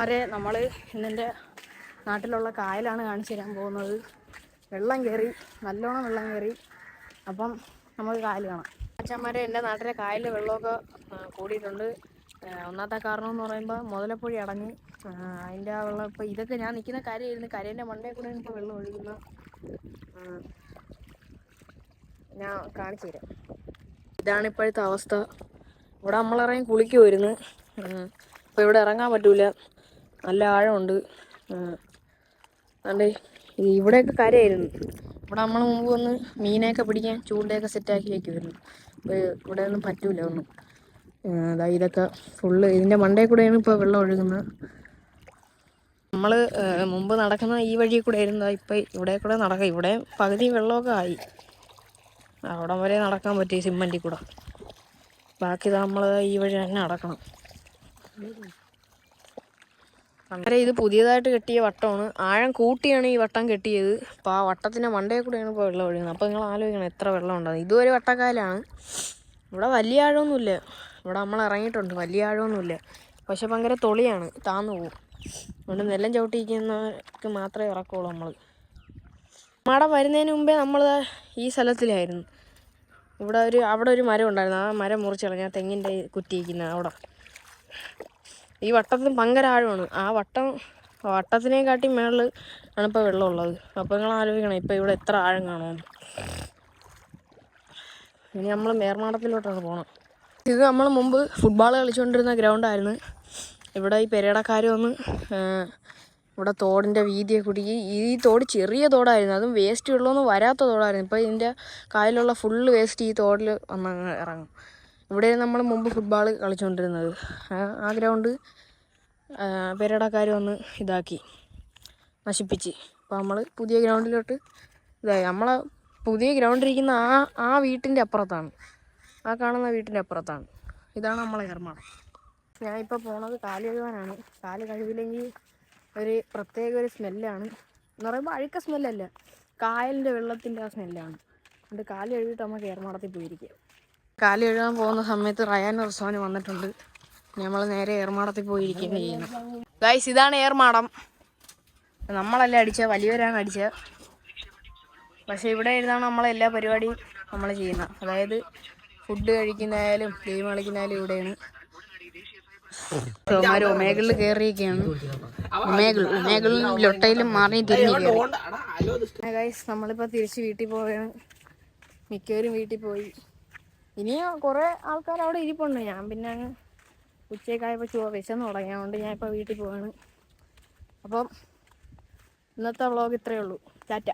വരെ നമ്മൾ ഇന്നെന്റെ നാട്ടിലുള്ള കായലാണ് കാണിച്ചു തരാൻ പോകുന്നത്. വെള്ളം കയറി നല്ലോണം വെള്ളം കയറി അപ്പം നമുക്ക് കായൽ കാണാം. അച്ഛന്മാരെ എന്റെ നാട്ടിലെ കായലിൽ വെള്ളമൊക്കെ കൂടിയിട്ടുണ്ട്. ഒന്നാമത്തെ കാരണം എന്ന് പറയുമ്പോൾ മുതലപ്പുഴി അടഞ്ഞ് അതിന്റെ ആ വെള്ളം ഇപ്പോൾ ഇതൊക്കെ ഞാൻ നിൽക്കുന്ന കരയായിരുന്നു കരേന്റെ മണ്ടേ കൂടെ ഇപ്പോൾ വെള്ളം ഒഴുകുന്ന ഞാൻ കാണിച്ചു തരാം. ഇതാണ് ഇപ്പോഴത്തെ അവസ്ഥ. ഇവിടെ നമ്മളിറങ്ങി കുളിക്കുമായിരുന്നു അപ്പോൾ ഇവിടെ ഇറങ്ങാൻ പറ്റൂല. നല്ല ആഴമുണ്ട്. അതെ ഇവിടെയൊക്കെ കരയായിരുന്നു. ഇവിടെ നമ്മൾ മുമ്പ് വന്ന് മീനെയൊക്കെ പിടിക്കാൻ ചൂണ്ടയൊക്കെ സെറ്റാക്കി വയ്ക്കുമായിരുന്നു ഇവിടെ ഒന്നും പറ്റൂല ഒന്നും. അതായത് ഇതൊക്കെ ഫുള്ള് ഇതിന്റെ മണ്ടേ കൂടെയാണ് ഇപ്പോൾ വെള്ളം ഒഴുകുന്നത്. നമ്മൾ മുമ്പ് നടക്കുന്ന ഈ വഴി കൂടെ ആയിരുന്നു. ഇപ്പോൾ ഇപ്പം ഇവിടെ കൂടെ നടക്കാം ഇവിടെ പകുതി വെള്ളമൊക്കെ ആയി. അവിടെ വരെ നടക്കാൻ പറ്റി സിമ്മന്റിൽ കൂടെ. ബാക്കി നമ്മൾ ഈ വഴി തന്നെ നടക്കണം. അങ്ങനെ ഇത് പുതിയതായിട്ട് കെട്ടിയ വട്ടമാണ്. ആഴം കൂട്ടിയാണ് ഈ വട്ടം കെട്ടിയത്. അപ്പോൾ ആ വട്ടത്തിന്റെ മണ്ടയിൽ കൂടെയാണ് ഇപ്പോൾ വെള്ളം ഒഴുകുന്നത്. അപ്പോൾ നിങ്ങൾ ആലോചിക്കണം എത്ര വെള്ളം ഉണ്ടാകും. ഇതുവരെ വട്ടക്കാലാണ്. ഇവിടെ വലിയ ആഴമൊന്നുമില്ല. ഇവിടെ നമ്മൾ ഇറങ്ങിയിട്ടുണ്ട്. വലിയ ആഴമൊന്നുമില്ല. പക്ഷെ ഭയങ്കര തൊളിയാണ്. താന്നു പോകും. അതുകൊണ്ട് നെല്ലം ചവിട്ടിയിരിക്കുന്നവർക്ക് മാത്രമേ ഇറക്കുള്ളൂ നമ്മൾ. മട വരുന്നതിന് മുമ്പേ നമ്മൾ ഈ സ്ഥലത്തിലായിരുന്നു. ഇവിടെ ഒരു അവിടെ ഒരു മരം ഉണ്ടായിരുന്നു. ആ മരം മുറിച്ചളഞ്ഞ തെങ്ങിന്റെ കുറ്റിയിരിക്കുന്ന അവിടെ. ഈ വട്ടത്തിന് ഭയങ്കര ആഴമാണ്. ആ വട്ടം വട്ടത്തിനെക്കാട്ടി മേളിൽ ആണ് ഇപ്പോൾ വെള്ളമുള്ളത്. അപ്പോൾ നിങ്ങൾ ആലോചിക്കണം ഇപ്പോൾ ഇവിടെ എത്ര ആഴം കാണുമെന്ന് ഇനി നമ്മൾ മേർമാടത്തിലോട്ടാണ് പോകണം ഇത് നമ്മൾ മുമ്പ് ഫുട്ബോൾ കളിച്ചുകൊണ്ടിരുന്ന ഗ്രൗണ്ടായിരുന്നു ഇവിടെ ഈ പെരേടക്കാർ വന്ന് ഇവിടെ തോടിന്റെ വീതിയെ കുടുക്കി ഈ തോട് ചെറിയ തോടായിരുന്നു. അതും വേസ്റ്റ് വെള്ളമൊന്നും വരാത്ത തോടായിരുന്നു. ഇപ്പോൾ ഇതിന്റെ കായലുള്ള ഫുള്ള് വേസ്റ്റ് ഈ തോടിൽ വന്നങ്ങ് ഇറങ്ങും. ഇവിടെ നമ്മൾ മുമ്പ് ഫുട്ബോൾ കളിച്ചുകൊണ്ടിരുന്നത് ആ- ഗ്രൗണ്ട് പേരടക്കാർ വന്ന് ഇതാക്കി നശിപ്പിച്ച്. അപ്പോൾ നമ്മൾ പുതിയ ഗ്രൗണ്ടിലോട്ട് ഇതായി. നമ്മൾ പുതിയ ഗ്രൗണ്ടിരിക്കുന്ന ആ ആ വീട്ടിന്റെ അപ്പുറത്താണ്. ആ കാണുന്ന വീട്ടിന്റെ അപ്പുറത്താണ്. ഇതാണ് നമ്മളെ ഏർമാടം ഞാനിപ്പോൾ പോണത് കാൽ കഴുകാനാണ് കാൽ കഴുകില്ലെങ്കിൽ ഒരു പ്രത്യേക ഒരു സ്മെല്ലാണ് എന്ന് പറയുമ്പോൾ അഴുക്ക സ്മെല്ലല്ല കായലിന്റെ വെള്ളത്തിന്റെ ആ സ്മെല്ലാണ് അതുകൊണ്ട് കാൽ കഴുകിയിട്ട് നമ്മൾ ഏർമാടത്തിൽ പോയിരിക്കുക കാൽ എഴുതാൻ പോകുന്ന സമയത്ത് റയാൻ റിസോന് വന്നിട്ടുണ്ട്. നമ്മൾ നേരെ ഏർമാടത്തിൽ പോയിരിക്കുകയും ചെയ്യുന്നു. ഗൈസ് ഇതാണ് ഏർമാടം. നമ്മളല്ല അടിച്ച? വലിയവരാണ് അടിച്ച. പക്ഷേ ഇവിടെ ഇരുന്നാണ് നമ്മളെല്ലാ പരിപാടിയും നമ്മൾ ചെയ്യുന്നത്. അതായത് ഫുഡ് കഴിക്കുന്നതായാലും ഗെയിം കളിക്കുന്നതായാലും ഇവിടെയാണ്. അവന്മാർ ഒമേകളിൽ കയറിയൊക്കെയാണ് ഒമേകൾ ഒമേകളിലും ലൊട്ടയിലും മാറി തിരിഞ്ഞു ഗൈസ് നമ്മളിപ്പോൾ തിരിച്ച് വീട്ടിൽ പോവുകയാണ്. മിക്കവരും വീട്ടിൽ പോയി. ഇനിയും കുറേ ആൾക്കാർ അവിടെ ഇരിപ്പുണ്ട്. ഞാൻ പിന്നെ അങ്ങ് ഉച്ചയ്ക്കായപ്പോൾ ചുവ വിശന്ന് തുടങ്ങിയതുകൊണ്ട് ഞാൻ ഇപ്പോൾ വീട്ടിൽ പോവാണ്. അപ്പം ഇന്നത്തെ വ്ളോഗ് ഇത്രയേ ഉള്ളൂ. ടാറ്റ.